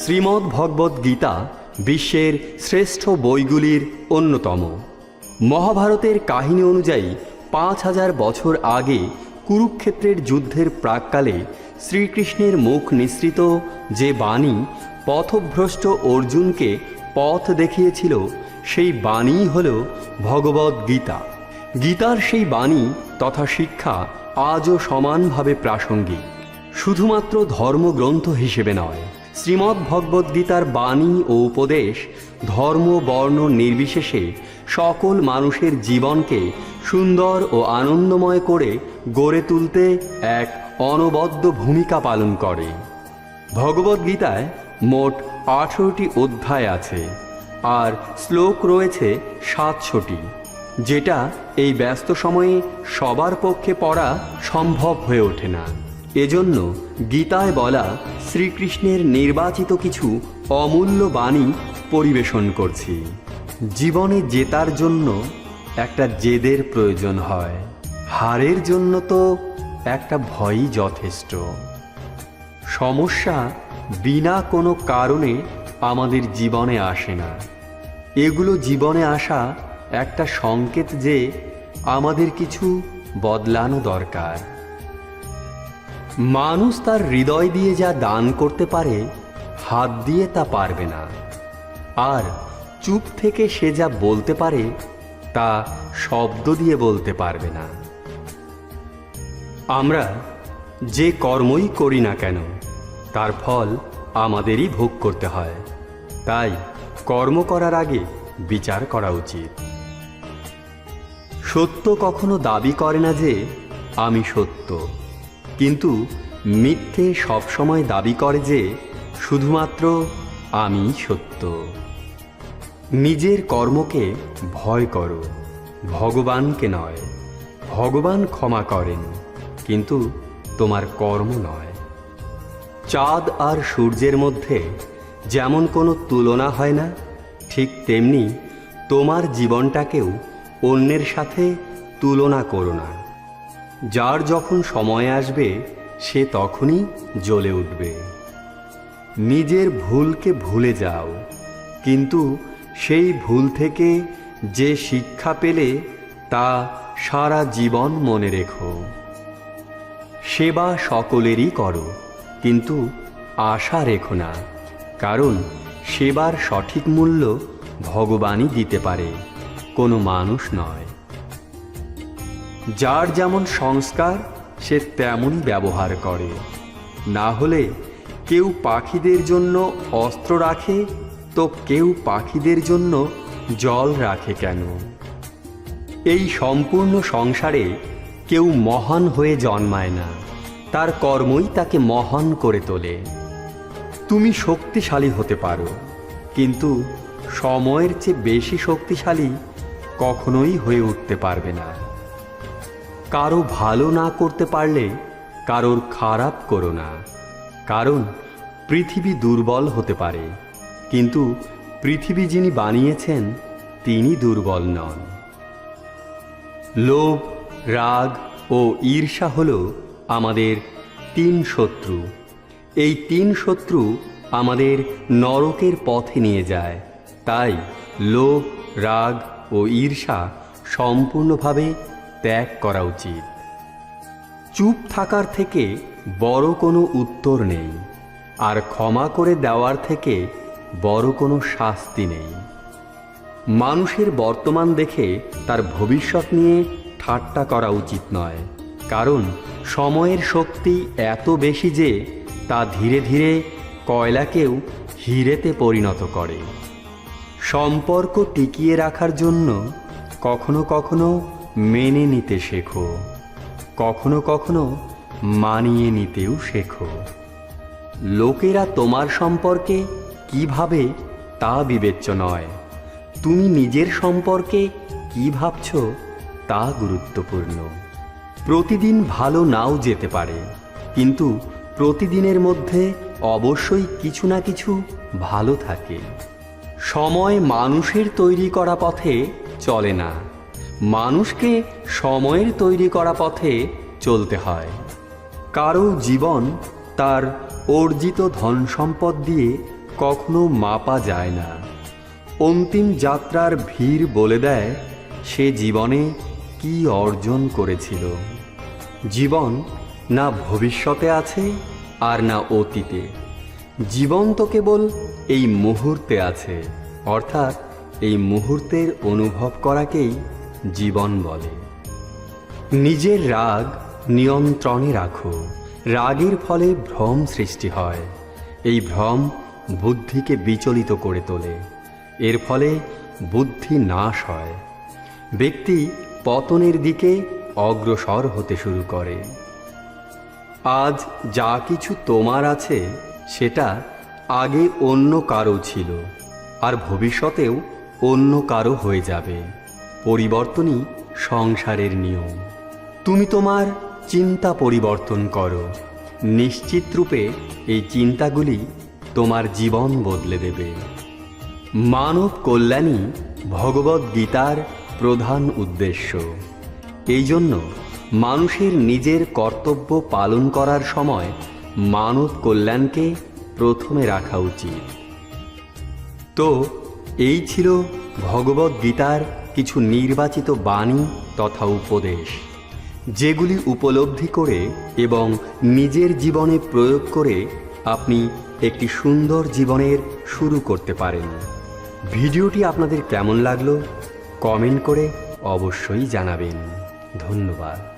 শ্রীমদ্ ভগবদ্ গীতা বিশ্বের শ্রেষ্ঠ বইগুলির অন্যতম। মহাভারতের কাহিনী অনুযায়ী পাঁচ হাজার বছর আগে কুরুক্ষেত্রের যুদ্ধের প্রাককালে শ্রীকৃষ্ণের মুখ নিঃসৃত যে বাণী পথভ্রষ্ট অর্জুনকে পথ দেখিয়েছিল, সেই বাণীই হল ভগবদ্ গীতা। গীতার সেই বাণী তথা শিক্ষা আজও সমানভাবে প্রাসঙ্গিক, শুধুমাত্র ধর্মগ্রন্থ হিসেবে নয়। শ্রীমদ্ ভগবদ্গীতার বাণী ও উপদেশ, ধর্ম, বর্ণ নির্বিশেষে সকল মানুষের জীবনকে সুন্দর ও আনন্দময় করে গড়ে তুলতে এক অনবদ্য ভূমিকা পালন করে। ভগবদ্গীতায় মোট আঠেরোটি অধ্যায় আছে, আর শ্লোক রয়েছে সাতশোটি, যেটা এই ব্যস্ত সময়ে সবার পক্ষে পড়া সম্ভব হয়ে ওঠে না। এজন্য গীতায় বলা শ্রীকৃষ্ণের নির্বাচিত কিছু অমূল্য বাণী পরিবেশন করছি। জীবনে জেতার জন্য একটা জেদের প্রয়োজন হয়। হারের জন্য তো একটা ভয়ই যথেষ্ট। সমস্যা বিনা কোনো কারণে আমাদের জীবনে আসে না। এগুলো জীবনে আসা একটা সংকেত যে আমাদের কিছু বদলানো দরকার। মানুষ তার হৃদয় দিয়ে যা দান করতে পারে, হাত দিয়ে তা পারবে না। আর চুপ থেকে সে যা বলতে পারে, তা শব্দ দিয়ে বলতে পারবে না। আমরা যে কর্মই করি না কেন, তার ফল আমাদেরই ভোগ করতে হয়। তাই কর্ম করার আগে বিচার করা উচিত। সত্য কখনো দাবি করে না যে, আমি সত্য। কিন্তু মিথ্যে সবসময় দাবি করে যে শুধুমাত্র আমি সত্য। নিজের কর্মকে ভয় করো, ভগবানকে নয়। ভগবান ক্ষমা করেন, কিন্তু তোমার কর্ম নয়। চাঁদ আর সূর্যের মধ্যে যেমন কোনো তুলনা হয় না, ঠিক তেমনি তোমার জীবনটাকেও অন্যের সাথে তুলনা করো না। যার যখন সময় আসবে, সে তখনই জ্বলে উঠবে। নিজের ভুলকে ভুলে যাও, কিন্তু সেই ভুল থেকে যে শিক্ষা পেলে, তা সারা জীবন মনে রেখো। সেবা সকলেরই করো, কিন্তু আশা রেখো না, কারণ সেবার সঠিক মূল্য ভগবানই দিতে পারে, কোনো মানুষ নয়। যার যেমন সংস্কার, সে তেমনই ব্যবহার করে। না হলে কেউ পাখিদের জন্য অস্ত্র রাখে, তো কেউ পাখিদের জন্য জল রাখে কেন? এই সম্পূর্ণ সংসারে কেউ মহান হয়ে জন্মায় না। তার কর্মই তাকে মহান করে তোলে। তুমি শক্তিশালী হতে পারো, কিন্তু সময়ের চেয়ে বেশি শক্তিশালী কখনোই হয়ে উঠতে পারবে না। কারও ভালো না করতে পারলে কারোর খারাপ করো না। কারণ পৃথিবী দুর্বল হতে পারে, কিন্তু পৃথিবী যিনি বানিয়েছেন, তিনি দুর্বল নন। লোভ, রাগ ও ঈর্ষা হল আমাদের তিন শত্রু। এই তিন শত্রু আমাদের নরকের পথে নিয়ে যায়। তাই লোভ, রাগ ও ঈর্ষা সম্পূর্ণভাবে ত্যাগ করা উচিত। চুপ থাকার থেকে বড় কোনো উত্তর নেই, আর ক্ষমা করে দেওয়ার থেকে বড় কোনো শাস্তি নেই। মানুষের বর্তমান দেখে তার ভবিষ্যৎ নিয়ে ঠাট্টা করা উচিত নয়, কারণ সময়ের শক্তি এত বেশি যে তা ধীরে ধীরে কয়লাকেও হিরেতে পরিণত করে। সম্পর্ক টিকিয়ে রাখার জন্য কখনো কখনো মেনে নিতে শেখো। কখনো কখনো মানিয়ে নিতেও শেখো। লোকেরা তোমার সম্পর্কে কি ভাবে তা বিবেচ্য নয়। তুমি নিজের সম্পর্কে কি ভাবছ তা গুরুত্বপূর্ণ। প্রতিদিন ভালো নাও যেতে পারে, কিন্তু প্রতিদিনের মধ্যে অবশ্যই কিছু না কিছু ভালো থাকে। সময় মানুষের তৈরি করা পথে চলে না। মানুষকে সময়ের তৈরি করা পথে চলতে হয়। কারও জীবন তার অর্জিত ধন সম্পদ দিয়ে কখনো মাপা যায় না। অন্তিম যাত্রার ভিড় বলে দেয় সে জীবনে কি অর্জন করেছিল। জীবন না ভবিষ্যতে আছে আর না অতীতে। জীবন তো কেবল এই মুহূর্তে আছে, অর্থাৎ এই মুহূর্তের অনুভব করাকেই জীবন বলে। নিজের রাগ নিয়ন্ত্রণে রাখো। রাগের ফলে ভ্রম সৃষ্টি হয়। এই ভ্রম বুদ্ধিকে বিচলিত করে তোলে। এর ফলে বুদ্ধি নাশ হয়। ব্যক্তি পতনের দিকে অগ্রসর হতে শুরু করে। আজ যা কিছু তোমার আছে, সেটা আগে অন্য কারও ছিল, আর ভবিষ্যতেও অন্য কারও হয়ে যাবে। পরিবর্তনই সংসারের নিয়ম। তুমি তোমার চিন্তা পরিবর্তন করো। নিশ্চিত রূপে এই চিন্তাগুলি তোমার জীবন বদলে দেবে। মানব কল্যাণই ভগবদ গীতার প্রধান উদ্দেশ্য। এই জন্য মানুষের নিজের কর্তব্য পালন করার সময় মানব কল্যাণকে প্রথমে রাখা উচিত। তো এই ছিল ভগবদ গীতার কিছু নির্বাচিত বাণী তথা উপদেশ, যেগুলি উপলব্ধি করে এবং নিজের জীবনে প্রয়োগ করে আপনি একটি সুন্দর জীবনের শুরু করতে পারেন। ভিডিওটি আপনাদের কেমন লাগল? কমেন্ট করে অবশ্যই জানাবেন। ধন্যবাদ।